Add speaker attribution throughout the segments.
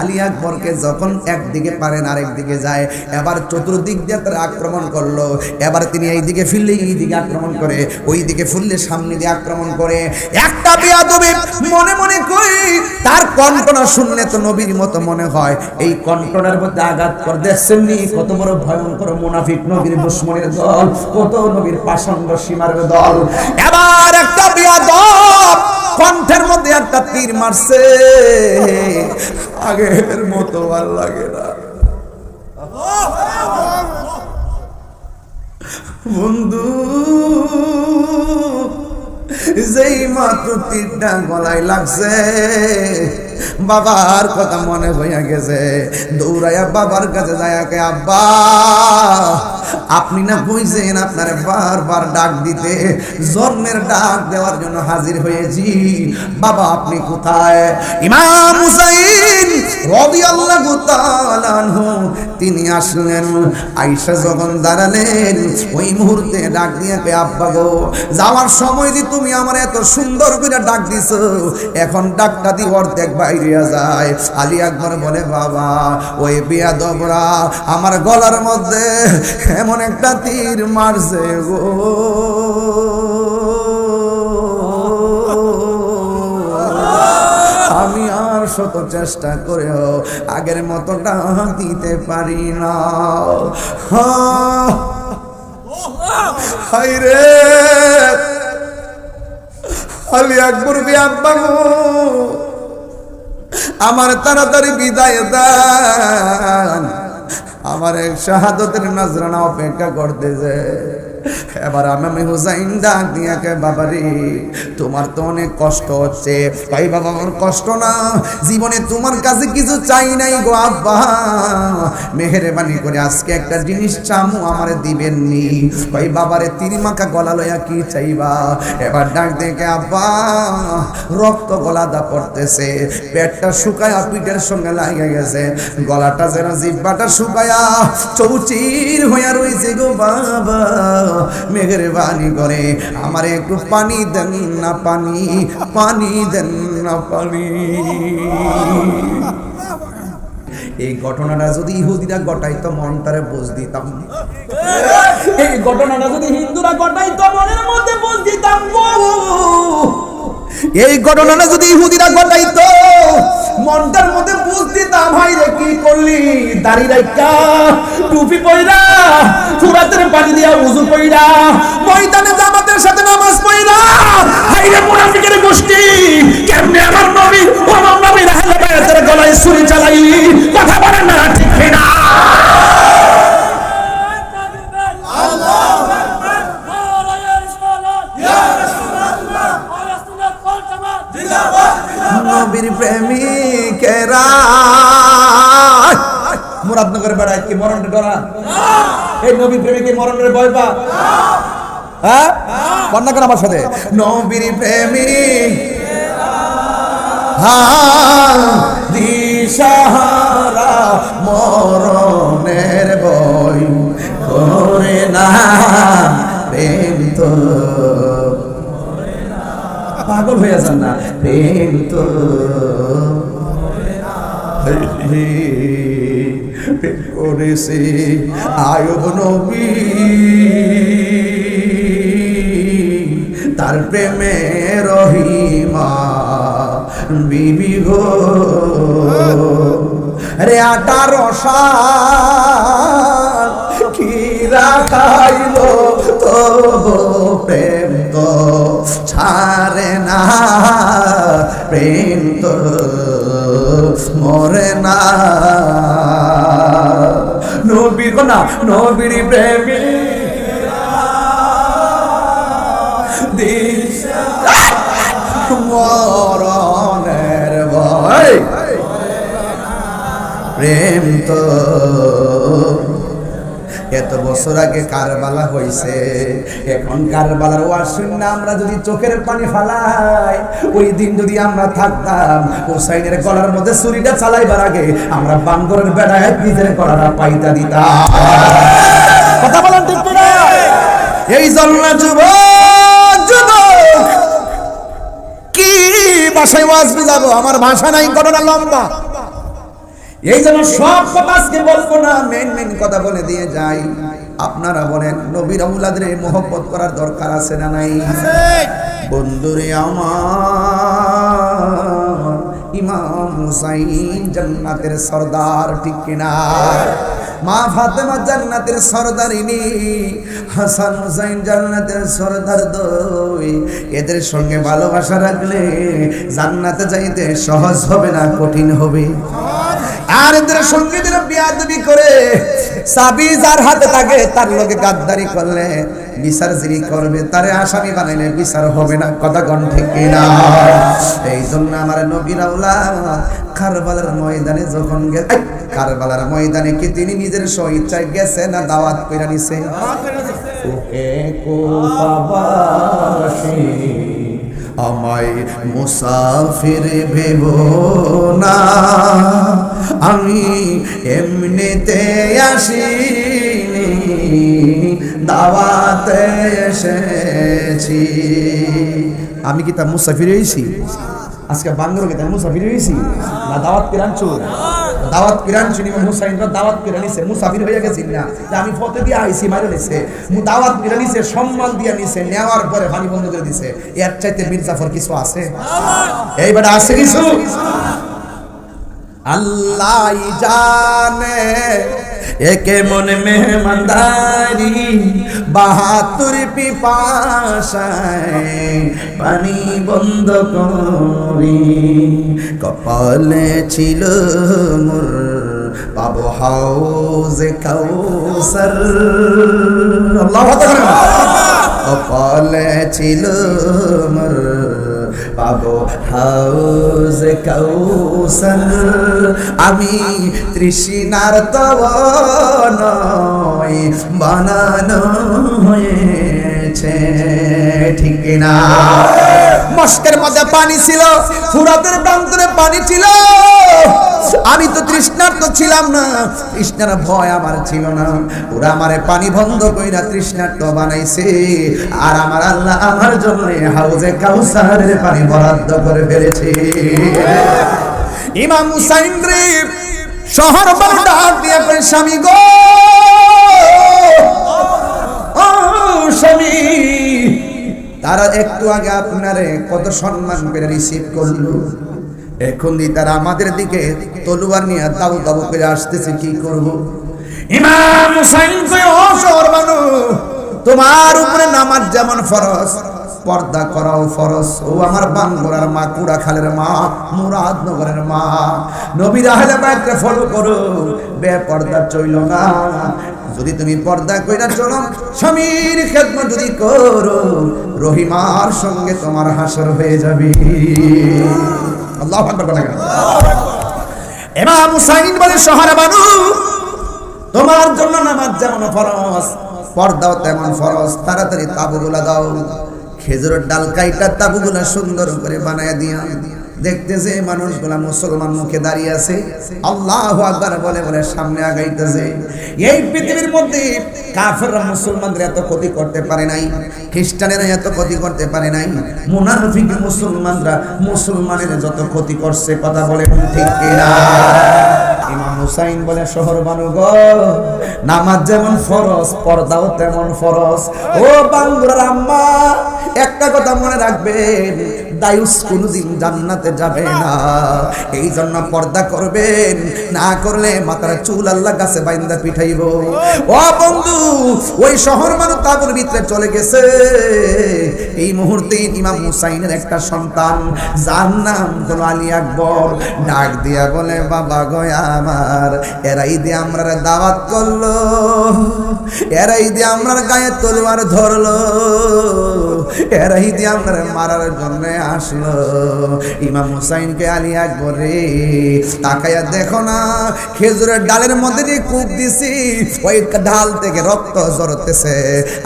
Speaker 1: আলী আকবরকে যখন একদিকে পারেন আরেক দিকে যায়। এবার চতুর্দিক দিয়ে তারা আক্রমণ করল। এবার তিনি এই দিকে ফিরলে এই দিকে আক্রমণ করে ওই দিকে ফুললে সামনে দিয়ে আক্রমণ করে। একটা বিয়াদবে মনে মনে কই, তার কণ্ঠনা শুনলে তো নবীর মতো মনে হয়। এই কণ্ঠনার মধ্যে আঘাত করে দেখছেন নি, কত বড় ভয়ঙ্কর মুনাফিক নবীর দুশ্মনের দল, কত নবীর পাষণ্ড সীমার দল। এবার একটা বিয়াদব কণ্ঠের মধ্যে একটা তীর মারছে। আগের মতো আর লাগে না। বন্ধু, যেই মাত্র তীরটা গলায় লাগছে, বাবার কথা মনে হইয়া গেছে। দৌড়াইয়া বাবার কাছে যায় আব্বা আপনি না কইছেন আপনার বারবার ডাক দিতে, জন্মের ডাক দেওয়ার জন্য হাজির হয়েছি। বাবা, আপনি কোথায়? ইমাম হুসাইন রাদিয়াল্লাহু তাআলা আনহু, তিনি আসলেন। আয়েশা যখন দাঁড়ালেন, ওই মুহূর্তে ডাক দিয়ে কে আব্বা গো, যাওয়ার সময় দি তুমি আমার এত সুন্দর করে ডাক দিছো, এখন ডাকটা দি অর্ধেক বাইরে যায়। আলী আকবর বলে, বাবা, ওই বিয়া দবরা আমার গলার মধ্যে এমন একটা তীর মারছে গো। আমি আর শত চেষ্টা করেও আগের মতো ডাক দিতে পারি না। রে। আলী আকবর আব্বা আমার তাড়াতাড়ি বিদায় দান। আমার এক শাহাদতের নজরানা অপেক্ষা করতেছে। এবার আমি হুসাইন ডাক দিয়া কে, বাবারে, তোমার তো অনেক কষ্ট হচ্ছে। ভাই বাবা, আমার কষ্ট না। জীবনে তোমার কাছে কিছু চাই নাই গো আব্বা। মেহেরবানি করে আজকে একটা জিনিস চামু আমারে দিবেন নি ভাই বাবারে তিরি মাখা গলা লয়া কি চাইবা? এবার ডাক দেখে আব্বা, রক্ত গলাদা পড়তেছে। পেটটা শুকায়া পিঠের সঙ্গে লাগে গেছে। গলাটা যেন জিব্বাটা শুকায়া চৌচির হইয়া রইছে গো বাবা। মেঘের বাণী করে। আমার একটু পানি দেন না পানি পানি দেন না পানি। এই ঘটনাটা যদি ইহুদিরা ঘটাইতো মনটারে বুঝ দিতাম। এই ঘটনাটা যদি হিন্দুরা ঘটাইতো মনের মধ্যে বুঝ দিতাম এই ঘটনাটা যদি ইহুদিরা ঘটাইতো মনটার মধ্যে বুঝ দিতাম ভাই রে, কি করলি? দাড়ি রাইকা টুপি পইরা ফুরাতের পানি দিয়া উজু পইরা, ময়দানে জামাতের সাথে নামাজ পইরা হাই রে মুনাফিকের গোষ্ঠী, কেমনে আমার নবী ও আমার নবীর আহলে বায়াতের গলায় ছুরি চালাইলি কথা বলেন না, ঠিক না ডরা এই নবীর প্রেমিকে মরণের ভয় পা। হ্যাঁ? কন্যা কেন আমার সাথে। নবীর প্রেমিক হ্যাঁ দিশাহারা মরণের বই করে না। প্রেম তো পাগল হয়ে যান না। প্রেম তো করেছে। আয়ব নবী। তার প্রেমে রহিমা, বিবি গো। রে আঠারো সাল কি রাখাইল তো? প্রেম তো ছাড়ে না, প্রেম তো মরে না। নবীর না নবীর প্রেমী। মরণের ভয়। প্রেম তো বছর আগে কারবালা হইছে। এখন কারবালার ওয়াসিন না আমরা যদি চোখের পানি ফালাই, ওই দিন যদি আমরা থাকতাম, হোসাইনের গলার মধ্যে ছুরিটা চালাইবার আগে আমরা বাঙ্গরের বেড়ায় নিজের গলাটা পাইতা দিতাম। কথা বলেন ঠিক কিনা? এই জন্য যুবক যুবক, কি ভাষায় ওয়াজবি যাব আমার ভাষা নাই, ঘটনা লম্বা। এই জন্য সব কথা আজকে বলব না মেন মেন কথা বলে দিয়ে যাই। আপনারা বলেন, নবীর আউলাদের মোহব্বত করার দরকার আছে না নাই? বন্ধুরে আমার, ইমাম হুসাইন জান্নাতের সর্দার, ঠিক কিনা? মা ফাতেমা জান্নাতের সর্দারিনী হাসান হুসাইন জান্নাতের সর্দার দই। এদের সঙ্গে ভালোবাসা রাখলে জান্নাতে যাইতে সহজ হবে না, কঠিন হবে? আর এদের সঙ্গে যারা বিয়াদবি করে সাবি যার হাতে থাকে তার লোকে গাদ্দারি করলে বিচার যিনি করবে তারে আসামি বানাইলে বিচার হবে না কথা কন ঠিক কিনা? এই জন্য আমার নবীরাউলা কারবালার ময়দানে যখন গে এই, কারবালার ময়দানে কি তিনি নিজের স্বইচ্ছায় গেছে না দাওয়াত কইরা নিছে? আমায় মুসাফির ভেব না। আমি এমনিতে আসিনি, দাওয়াতে এসেছি। আমি কি তা মুসাফির হয়েছি? আজকে বাংলো কি তাই মুসাফির হয়েছি? না, দাওয়াত পিরানছু দাওয়াত পিরান শুনি হুসাইনরা দাওয়াত পিরানিছে মুসাফির হয়ে গেছি না। যে আমি ফতে দিয়ে আইছি মারে নিছে। দাওয়াত পিরানিছে সম্মান দিয়ে নিছে, নেওয়ার পরে পানি বন্ধ করে দিছে। এর চাইতে মির্জাফর কিছু আছে? এই এইবার আছে কিছু? আল্লাহ জানে একে মনে মেহমানদারি বাহাতুর পিপাসায় পানি বন্ধ করি। কপালে ছিল মোর, পাবো হাউজে কাউসার। আল্লাহ কপালে ছিল মোর পাবো। হাউজ কাউসার। আমি তৃষ্ণার তব নয় বানানো হয়েছে ঠিক না মস্কের মধ্যে পানি ছিল ফুরাতের প্রান্তরে পানি ছিল। আমি তো তৃষ্ণার্ত ছিলাম না, তৃষ্ণার ভয় আমার ছিল না। ওরা আমারে পানি বন্ধ কইরা তৃষ্ণার্ত বানাইছে। আর আমার আল্লাহ আমার জন্য হাউজে কাউসারের পানি বরাদ্দ করে ফেলেছে। ইমাম হুসাইন রে, শহর বড় দিয়ে স্বামী গো তারা একটু আগে আপনারে কত সম্মান করে রিসিভ করল। এখন তারা আমাদের দিকে তলুয়ার নিয়ে দাউ দাউ করে আসতেছে, কি করব? ইমাম হুসাইন তোমার উপরে নামাজ যেমন ফরজ পর্দা করাও ফরজ। ও আমার বাঙ্গরার মা কুড়া খালের মা, মুরাদনগরের মা। নবীর আহলে বাইতকে ফলো করো বে পর্দা চইল না। যদি তুমি পর্দা কইরা চলো, স্বামীর খেদমত যদি করো, রহিমার সঙ্গে তোমার হাসর হয়ে যাবে। আল্লাহ আকবার ইমাম হুসাইন বলে, শহরে বানু, তোমার জন্য নামাজ যেমন ফরজ, পর্দাও তেমন ফরজ, তাড়াতাড়ি তাবুগুলা দাও। খেজুরের ডাল কাইটা তাবুগুলা সুন্দর করে বানায় দিয়া দেখতেছে মানুষগুলা মুসলমান মুখে দাঁড়িয়ে আছে। আল্লাহ আকবার বলে বলে সামনে আগাইতেছে। এই পৃথিবীর মধ্যে কাফেররা মুসলমানদের এত ক্ষতি করতে পারে নাই, খ্রিস্টানেরা এত ক্ষতি করতে পারে নাই, মুনাফিক মুসলমানরা মুসলমানের যত ক্ষতি করছে কথা বলে ঠিক কিনা? ইমাম হুসাইন বলে, শহর বানু গো, নামাজ যেমন ফরজ, পর্দাও তেমন ফরজ। ও বাঙ্গুরার আম্মা একটা কথা মনে রাখবেন দায়ুস কোনদিন জান্নাতে যাবে না। এই জন্য পর্দা করবেন, না করলে মাথার চুল আল্লাহ কাছে বাইন্দা পিঠাইব। ও বন্ধু, ওই শহর মানুষ তাবুর ভিতরে চলে গেছে। এই মুহূর্তে ইমাম হুসাইনের একটা সন্তান, যার নাম হলো আলী আকবর। ডাক দিয়া বলে, বাবা গয়া আমার, এরাই দিয়ে আমরা দাওয়াত করল, এরাই দিয়ে আমরা গায়ে তলোয়ার ধরলো, এরাই দিয়ে আমরা মারার জন্য আসলো। ইমাম হুসাইনকে আলী আকবর রে তাকাইয়া দেখো না, খেজুরের ডালের মধ্যে যে কূপ দিছি ওই ডাল থেকে রক্ত জড়তেছে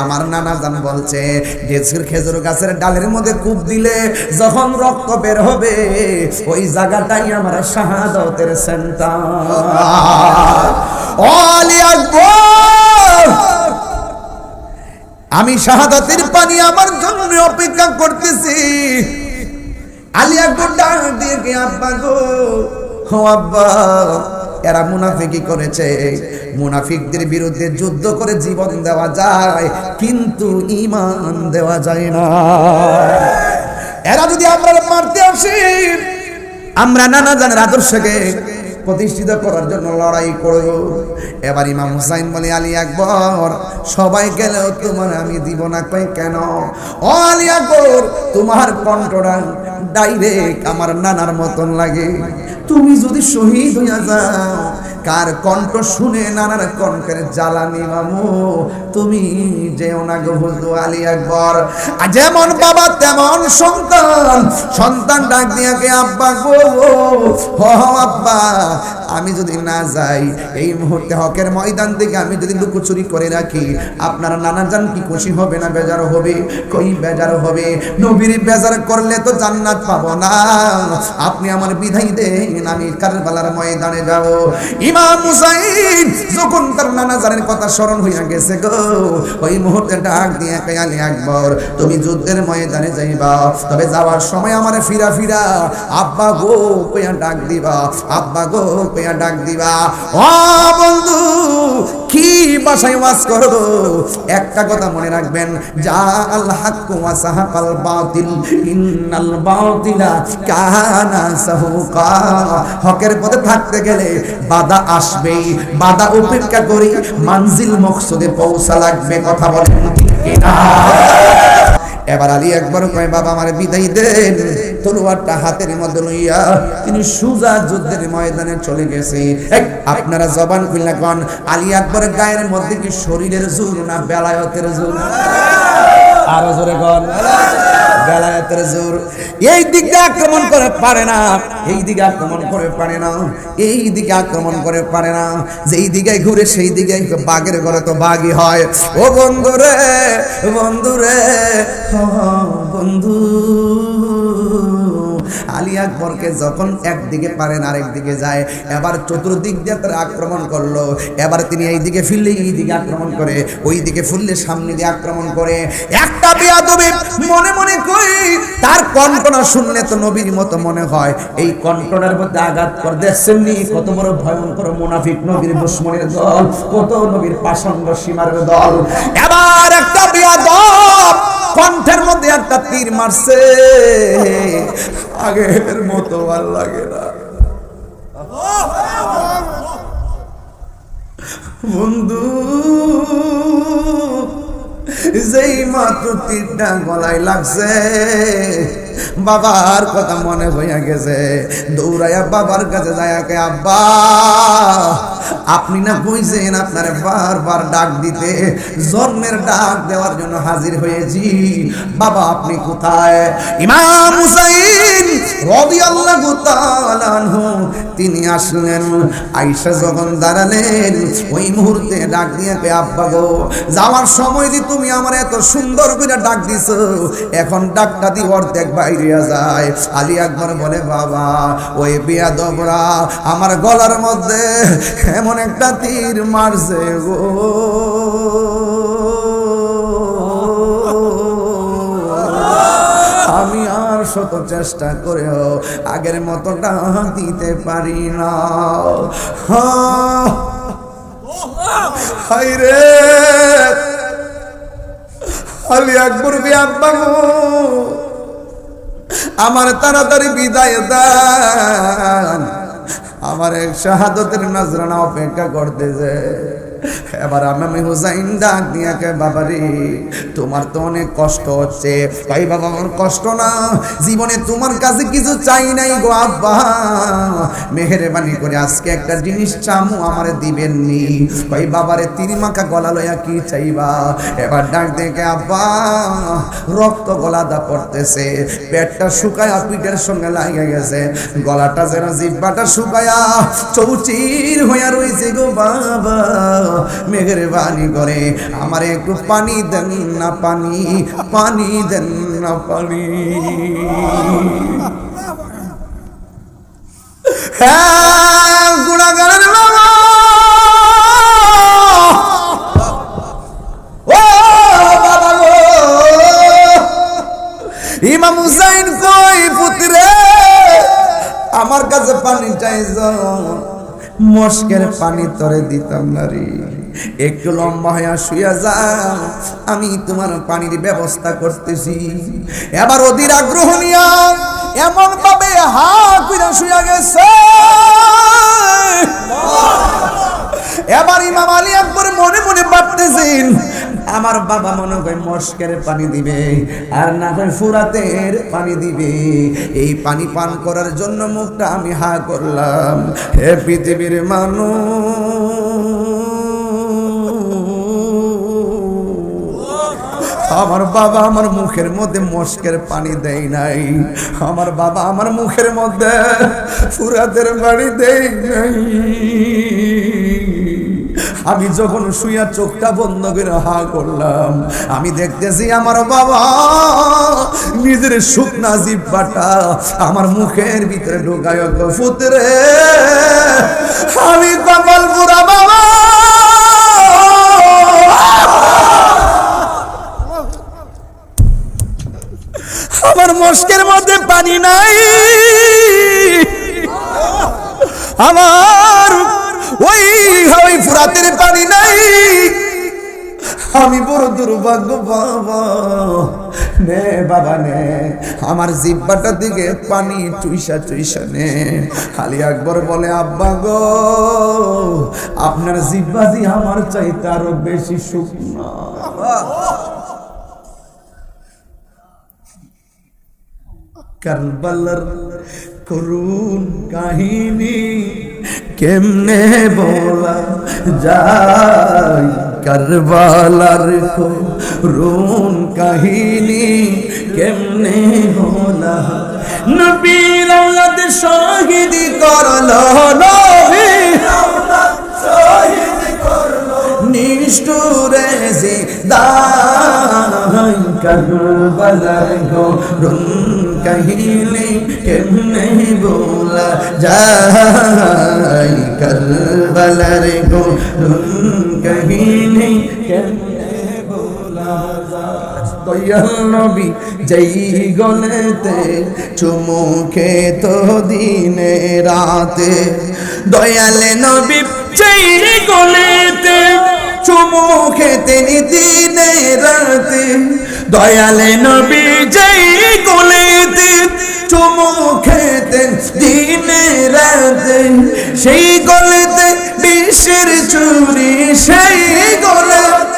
Speaker 1: আমার নানা জান বলছে ডেসির খেজুর গাছের ডালের মধ্যে কূপ দিলে যখন রক্ত বের হবে, ওই জায়গাটাই আমার শাহাদতের সেন্টার আলী আকবর! আমি শাহাদাতের পানি আমার জন্য অপেক্ষা করতেছি। আলী আকবর ডাক দিয়ে আব্বা গো। হো আব্বা, এরা মুনাফিকি করেছে। মুনাফিকদের বিরুদ্ধে যুদ্ধ করে জীবন দেওয়া যায়, কিন্তু ইমান দেওয়া যায় না। এরা যদি আমরা মারতে আসি, আমরা নানা জানের আদর্শকে প্রতিষ্ঠিত করার জন্য লড়াই করব এবার ইমাম হুসাইন বলে, আলী আকবর, সবাই গেলেও তোমার আমি দিব না, কই কেন? ও আলী আকবর, তোমার কণ্ঠটা ডাইরেক্ট আমার নানার মতন লাগে। তুমি যদি শহীদ হইয়া যাও, কার কণ্ঠ শুনে নানার কণ্ঠের জ্বালানি মামু? তুমি যেও না গো হুজু আলী আকবর। আর যেমন বাবা, তেমন সন্তান। সন্তান ডাক দিয়া কে, আব্বা গো, হ আব্বা, আমি যদি না যাই, এই মুহূর্তে হকের ময়দান থেকে আমি যদি লুকোচুরি করে রাখি, আপনার নানা জান কি খুশি হবে না বেজার হবে? কই বেজার হবে? নবীর বেজার করলে তো জান্নাত পাবো না। আপনি আমার বিধাই দেন, আমি কারবালার ময়দানে যাব। ইমাম হুসাইন যখন তার নানা জানের কথা স্মরণ হইয়া গেছে গো ওই মুহূর্তে ডাক দিয়ে কায়ালি আকবর, তুমি যুদ্ধের ময়দানে যাইবা, তবে যাওয়ার সময় আমার ফিরা ফিরা। আব্বা গো, কইয়া ডাক দিবা, আব্বা গো, কইয়া ডাক দিবা। ও বন্ধু, কি বাসায় ওয়াজ করব? একটা কথা মনে রাখবেন, যা আল হাক্কু ওয়া সাহাকাল বাতিল, ইন্নাল বাতিলা কানা সাহুকা। হকের পথে থাকতে গেলে বাধা আসবেই, বাধা উপেক্ষা করি, মানজিল মকসুদে পৌঁছা লাগবে কথা বলেন ঠিক কিনা এবার আলী একবার কয় বাবা আমার বিদায় দেন। তলোয়ারটা হাতের মধ্যে লইয়া তিনি সুজা যুদ্ধের ময়দানে চলে গেছে। এই, আপনারা জবান খুলনা কন আলী আকবর গায়ের মধ্যে কি শরীরের জোর না বেলায়তের জোর আরও জোরে কন বেলায়েতের জোর এই দিকে আক্রমণ করে পারে না এই দিকে আক্রমণ করে পারে না এই দিকে আক্রমণ করে পারে না। যেই দিকে ঘুরে সেই দিকে বাঘের ঘরে তো বাঘই হয়। ও বন্ধু রে বন্ধু। আলী আকবরকে যখন একদিকে পারেন আরেক দিকে যায়। এবার চতুর্দিক দিয়ে তারা আক্রমণ করল। এবার তিনি এই দিকে ফিরলে এই দিকে আক্রমণ করে ওই দিকে ফুললে সামনে দিয়ে আক্রমণ করে। একটা বিয়াদবে মনে মনে কই, তার কণ্ঠনা শুনলে তো নবীর মতো মনে হয়। এই কণ্ঠনার মধ্যে আঘাত করে, দেখছেন নি? কত বড় ভয়ঙ্কর মুনাফিক নবীর দুশ্মনের দল, কত নবীর পাষণ্ড সীমার দল। এবার একটা বিয়াদব কণ্ঠের মধ্যে একটা তীর মারছে। আগের মতো আর লাগে না। বন্ধু, যেই মাত্র তীরটা গলায় লাগছে, বাবার কথা মনে হইয়া গেছে। দৌড়াইয়া বাবার কাছে যায় আব্বা আপনি না কইছেন আপনার বারবার ডাক দিতে, জন্মের ডাক দেওয়ার জন্য হাজির হয়েছি। বাবা, আপনি কোথায়? ইমাম হুসাইন রাদিয়াল্লাহু তাআলা তিনি আসলেন। আয়েশা যখন দাঁড়ালেন, ওই মুহূর্তে ডাক দিয়ে আব্বা গো, যাওয়ার সময় দি তুমি আমার এত সুন্দর করে ডাক দিছো, এখন ডাকটা দি অর্ধেক বাইরে যায়। আলী আকবর বলে, বাবা, ওই বিয়া দবরা আমার গলার মধ্যে এমন একটা তীর মারছে গো। আমি আর শত চেষ্টা করেও আগের মতো দিতে পারি না। রে। আলী আকবর বি আমার তাড়াতাড়ি বিদায় দান আমার এক শাহাদতের নজরানা অপেক্ষা করতেছে। এবার আমি হুসাইন ডাক দিয়া কে, বাবারে, তোমার তো অনেক কষ্ট হচ্ছে। তাই বাবা, আমার কষ্ট না। জীবনে তোমার কাছে কিছু চাই নাই গো আব্বা। মেহেরবানি করে আজকে একটা জিনিস চামু আমার দিবেন নি ভাই, বাবারে তিরি মাখা গলা লয়া কি চাইবা? এবার ডাক দেখে আব্বা, রক্ত গলাদা পড়তেছে। পেটটা শুকায়া পিঠের সঙ্গে লাগে গেছে। গলাটা যেন জিব্বাটা শুকায়া চৌচির হইয়া রয়েছে গো বাবা। মেঘের বাণী করে। আমার একটু পানি দেন না পানি পানি দেন না পানি। হ্যাঁ গুণাগারের বাবা! ইমাম হুসাইন কই পুত্রে? আমার কাছে পানি চাইছ। মস্কের পানি তরে দিতাম না রে। একটু লম্বা হইয়া শুয়ে যাও, আমি তোমার পানির ব্যবস্থা করতেছি। এবার অধীর আগ্রহ নিয়া এমন ভাবে হা কইরা শুয়ে গেছে। এবার ইমাম আলী একবার মনে মনে ভাবতেছেন আমার বাবা মনে করে মস্কের পানি দিবে, আর না হয় ফুরাতের পানি দিবে। এই পানি পান করার জন্য মুখটা আমি হা করলাম। হে পৃথিবীর মানুষ, আমার বাবা আমার মুখের মধ্যে মস্কের পানি দেয় নাই। আমার বাবা আমার মুখের মধ্যে ফুরাতের পানি দেয় নাই। আমি যখন শুইয়া চোখটা বন্ধ করে হা করলাম, আমি দেখতেছি আমার বাবা নিজের শুকনা জিব্বাটা আমার মুখের ভিতরে ঢোকায় ফুতরে। আমি কপাল পুরা বাবা। আমার মস্কের মধ্যে পানি নাই। আমার ওই ওই ফুরাতের পানি নাই। আমি বড় দুর্ভাগ্য, বাবা। নে বাবা, নে। আমার জিব্বাটার দিকে পানি চুইসা চুইসা, নে। খালি একবার বলে, আব্বা গো, আপনার জিব্বা দিয়ে আমার চাইতে আরও বেশি শুকনা। কারবালার করুন কাহিনী কেমনে বলা যায়? কারবালার করুন কাহিনী কেমনে বলা? নবীর আওলাদ শহীদ করল, নবী নিষ্ঠুরে যে দাই কারবালার গরুন কাহিনী কেমনে বলা যায় কারবালার বলা যায়? দয়াল নবী যেই গলেতে চুমুখে তো দিনে রাতে, দয়ালে নবী যেই গলেতে চুমু খেতেন দিনে রাতে দয়ালে নবী যেই গলেতে চুমু খেতেন দিনে রাতে। সেই গলেতে বিশ্বের চুরি, সেই গলেতে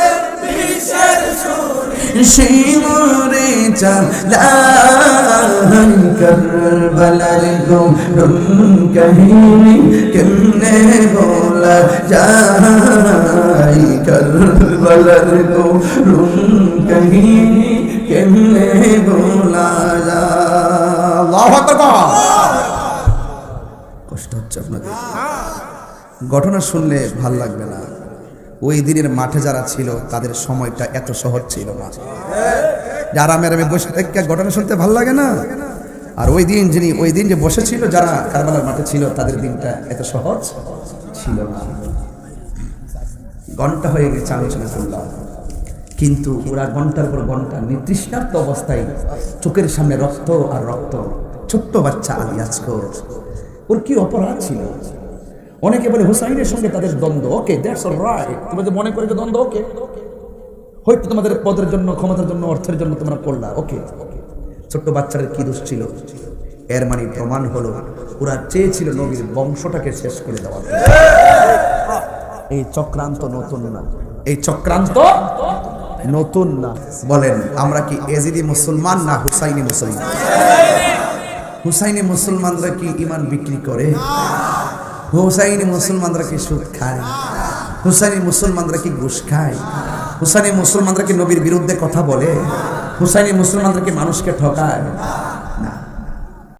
Speaker 1: শিমরে চালাই করবলার গম কাহিনী কেমনে বলা যাই করবলার গম কাহিনী কেমনে বলা যায়? কষ্ট হচ্ছে আপনাদের। ঘটনা শুনলে ভালো লাগবে না। ওই দিনের মাঠে যারা ছিল, তাদের সময়টা এত সহজ ছিল না। যারা মেরামে বসে থেকে ঘটনা শুনতে ভালো লাগে না। আর ওই দিন যিনি, ওই দিন যে বসেছিল, যারা কারবালার মাঠে ছিল, তাদের দিনটা এত সহজ ছিল না। ঘণ্টা হয়ে গেছে আলোচনা করলাম। কিন্তু ওরা ঘণ্টার পর ঘণ্টা নির্দিষ্টার্থ অবস্থায় চোখের সামনে রক্ত আর রক্ত। ছোট্ট বাচ্চা আলী আজকর ওর কি অপরাধ ছিল? অনেকে বলে হুসাইনের সঙ্গে তাদের দ্বন্দ্ব, ওকে দ্যাটস অল রাইট মনে করে যে দ্বন্দ্ব, ওকে। হয়তো তোমাদের পদের জন্য, ক্ষমতার জন্য, অর্থের জন্য তোমরা করলা, ওকে। ছোট্ট বাচ্চাদের কি দোষ ছিল? এর মানে প্রমাণ হলো, ওরা চেয়েছিল নবীর বংশটাকে শেষ করে দেওয়া। এই চক্রান্ত নতুন না। এই চক্রান্ত নতুন না। বলেন, আমরা কি এজিদি মুসলমান না হুসাইনি মুসলমান? হুসাইনি মুসলমানরা কি ইমান বিক্রি করে? হুসাইনি মুসলমানরা কি সুদ খায়? হুসাইনি মুসলমানরা কি ঘুষ খায়? হুসাইনি মুসলমানরা কি নবীর বিরুদ্ধে কথা বলে? হুসাইনি মুসলমানরা কি মানুষকে ঠকায়?